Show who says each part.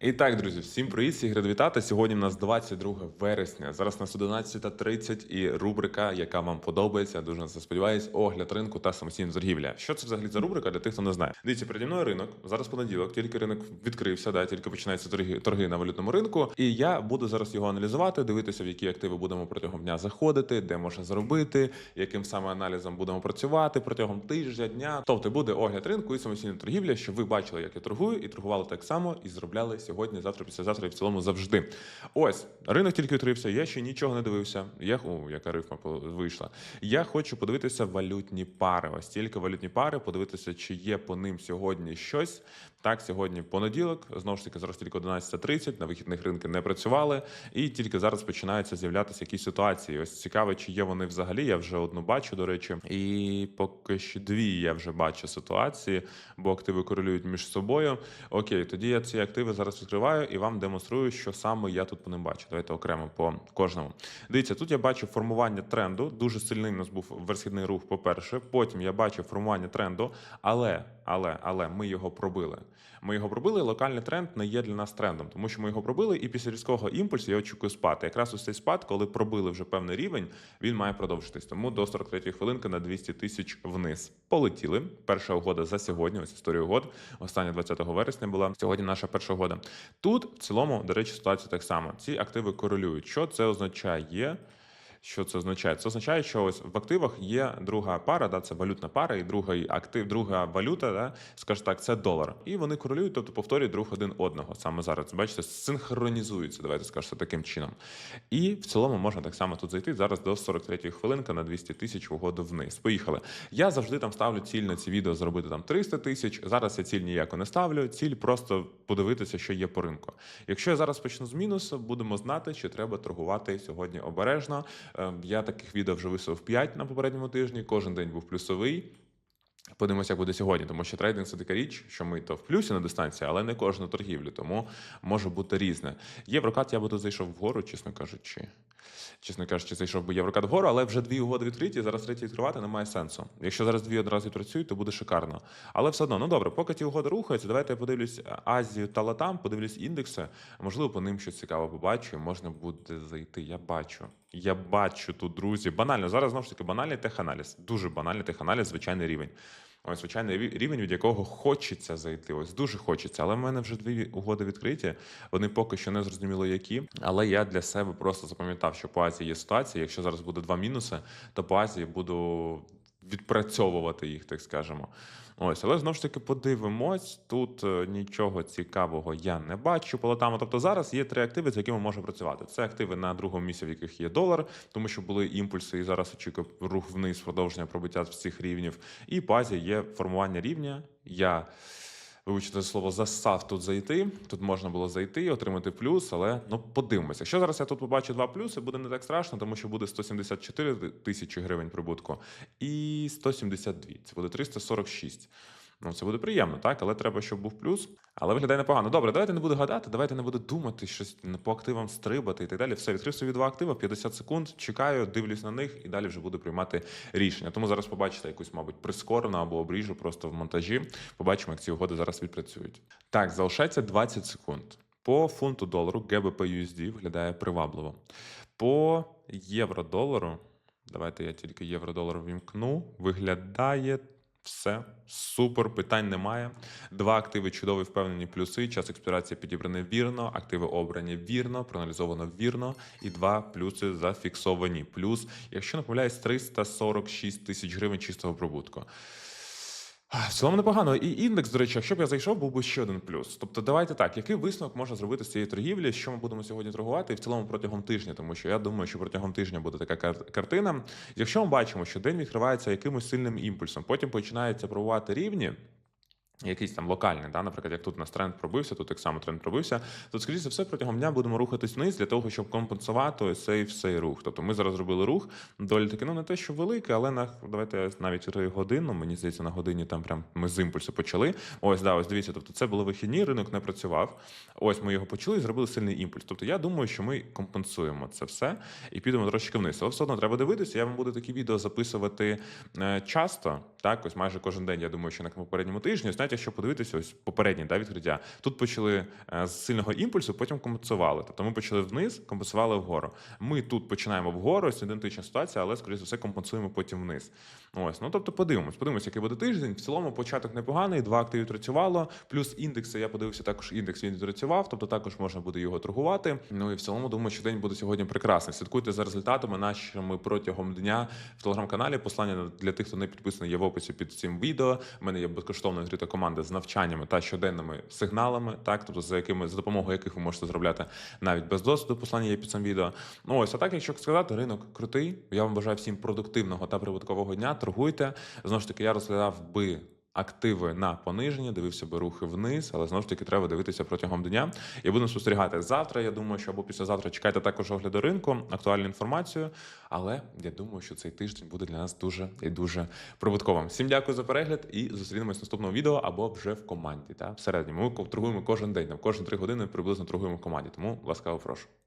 Speaker 1: І так, друзі, всім привіт, всіх ради вітати. Сьогодні в нас 22 вересня. Зараз у нас 11.30 і рубрика, яка вам подобається. Дуже на це сподіваюсь, огляд ринку та самостійна торгівля. Що це взагалі за рубрика для тих, хто не знає? Дивіться, переді мною ринок. Зараз понеділок, тільки ринок відкрився, да, тільки починаються торги, торги на валютному ринку. І я буду зараз його аналізувати, дивитися, в які активи будемо протягом дня заходити, де можна заробити, яким саме аналізом будемо працювати протягом тижня, дня. Тобто буде огляд ринку і самостійна торгівля, щоб ви бачили, як я торгую, і торгували так само, і заробляли сьогодні, завтра, післязавтра і в цілому завжди. Ось ринок тільки відкрився. Я ще нічого не дивився. Я о, яка рифма вийшла. Я хочу подивитися валютні пари. Ось тільки валютні пари, подивитися, чи є по ним сьогодні щось. Так, сьогодні понеділок. Знову ж таки, зараз тільки 11.30, на вихідних ринки не працювали, і тільки зараз починаються з'являтися якісь ситуації. Ось цікаво, чи є вони взагалі. Я вже одну бачу, до речі, і поки що дві я вже бачу ситуації, бо активи корелюють між собою. Окей, тоді я ці активи зараз відкриваю і вам демонструю, що саме я тут по ним бачу. Давайте окремо по кожному. Дивіться, тут я бачу формування тренду. Дуже сильний у нас був верхідний рух, по-перше. Потім я бачу формування тренду, але, але, але ми його пробили. Ми його пробили. Локальний тренд не є для нас трендом, тому що ми його пробили, і після різкого імпульсу я очікую спад. Якраз ось цей спад, коли пробили вже певний рівень, він має продовжитись. Тому до 43 хвилинки на 200 тисяч вниз. Полетіли. Перша угода за сьогодні. Ось історія угод. Остання 20 вересня була. Сьогодні наша перша угода. Тут в цілому, до речі, ситуація так само. Ці активи корелюють. Що це означає? Що це означає? Це означає, що ось в активах є друга пара, да, це валютна пара, і другий актив, друга валюта, да, скажімо так, це долар. І вони корелюють, тобто повторюють друг один одного. Саме зараз. Бачите, синхронізуються, давайте скажемо таким чином. І в цілому можна так само тут зайти зараз до 43 хвилинки на 200 тисяч угоду вниз. Поїхали. Я завжди там ставлю ціль на ці відео зробити там 300 тисяч. Зараз я ціль ніяко не ставлю. Ціль просто подивитися, що є по ринку. Якщо я зараз почну з мінусу, будемо знати, що треба торгувати сьогодні обережно. Е, Я таких відео вже висував 5 на попередньому тижні. Кожен день був плюсовий. Подивимося, як буде сьогодні, тому що трейдинг це така річ, що ми то в плюсі на дистанції, але не кожну торгівлю, тому може бути різне. Єврокат я би тут зайшов вгору, чесно кажучи. Чесно кажучи, зайшов би єврокат вгору, але вже дві угоди відкриті. Зараз третій відкривати немає сенсу. Якщо зараз дві одразу працюють, то буде шикарно. Але все одно, ну добре, поки ті угоди рухаються, давайте я подивлюсь Азію та Латам, подивлюсь індекси. Можливо, по ним щось цікаве побачу, можна буде зайти. Я бачу. Я бачу тут, друзі. Банально, зараз знову ж таки банальний теханаліз. Дуже банальний теханаліз, звичайний рівень. Ось звичайний рівень, від якого хочеться зайти. Ось дуже хочеться. Але в мене вже дві угоди відкриті. Вони поки що не зрозуміло які. Але я для себе просто запам'ятав, що по Азії є ситуація. Якщо зараз буде два мінуси, то по Азії буду відпрацьовувати їх, так скажемо. Ось, але знову ж таки подивимось. Тут е, нічого цікавого я не бачу Полотами. Тобто зараз є три активи, з якими можна працювати. Це активи на другому місці, в яких є долар, тому що були імпульси, і зараз очікує рух вниз, продовження пробиття всіх рівнів. І базі є формування рівня. Я вивчити слово засав тут зайти. Тут можна було зайти, і отримати плюс, але ну подивимося. Якщо зараз я тут побачу два плюси, буде не так страшно, тому що буде 174 тисячі гривень прибутку і 172. Це буде 346. Ну, це буде приємно, так, але треба, щоб був плюс. Але виглядає непогано. Добре, давайте не буду гадати, давайте не буду думати, щось по активам стрибати і так далі. Все, відкрив собі два актива, 50 секунд, чекаю, дивлюсь на них і далі вже буду приймати рішення. Тому зараз побачите якусь, мабуть, прискорену або обріжу просто в монтажі. Побачимо, як ці угоди зараз відпрацюють. Так, залишається 20 секунд. По фунту долару GBP USD виглядає привабливо. По євро-долару, давайте я тільки євро-долар вімкну, виглядає все супер, питань немає. Два активи чудові, впевнені плюси. Час експірації підібраний вірно, активи обрані вірно, проаналізовано вірно, і два плюси зафіксовані. Плюс, якщо не помиляюсь, 346 тисяч гривень чистого прибутку. В цілому непогано. І індекс, до речі, якщо б я зайшов, був би ще один плюс. Тобто, давайте так, який висновок можна зробити з цієї торгівлі, що ми будемо сьогодні торгувати, і в цілому протягом тижня, тому що я думаю, що протягом тижня буде така кар- картина. Якщо ми бачимо, що день відкривається якимось сильним імпульсом, потім починається пробувати рівні. Якийсь там локальний, да, наприклад, як тут у нас тренд пробився, тут так само тренд пробився. То, скоріше за все, протягом дня будемо рухатись вниз для того, щоб компенсувати цей всей рух. Тобто ми зараз зробили рух, долі таки, ну не те, що великий, але на давайте навіть три годину. Мені здається, на годині там прям ми з імпульсу почали. Ось, да, ось дивіться. Тобто, це були вихідні, ринок не працював. Ось ми його почали і зробили сильний імпульс. Тобто, я думаю, що ми компенсуємо це все і підемо трошки вниз. Але все одно треба дивитися. Я вам буду такі відео записувати е, часто. Так, ось майже кожен день. Я думаю, що на попередньому тижні. Навіть якщо подивитися, ось попереднє да, відкриття, тут почали е, з сильного імпульсу, потім компенсували. Тобто ми почали вниз, компенсували вгору. Ми тут починаємо вгору, ось ідентична ситуація, але скоріше за все компенсуємо потім вниз. Ось, ну тобто подивимось, подивимось, який буде тиждень. В цілому початок непоганий, два активи відпрацювало, плюс індекси. Я подивився також індекс. Він відпрацював, тобто також можна буде його торгувати. Ну і в цілому думаю, що день буде сьогодні прекрасний. Слідкуйте за результатами нашими протягом дня в телеграм-каналі. Послання для тих, хто не підписаний, є в описі під цим відео. У мене є безкоштовна відкрита команда з навчаннями та щоденними сигналами, так тобто за якими за допомогою яких ви можете зробляти навіть без досвіду. Послання є під цим відео. Ну ось а так, якщо сказати, ринок крутий. Я вам бажаю всім продуктивного та прибуткового дня. Торгуйте. Знову ж таки, я розглядав би. Активи на пониження, дивився би рухи вниз, але знову ж таки треба дивитися протягом дня. І будемо спостерігати завтра. Я думаю, що або післязавтра чекайте також огляду ринку, актуальну інформацію. Але я думаю, що цей тиждень буде для нас дуже і дуже прибутковим. Всім дякую за перегляд і зустрінемось в наступному відео або вже в команді. Та всередині ми торгуємо кожен день, на кожні три години приблизно торгуємо в команді. Тому ласкаво прошу.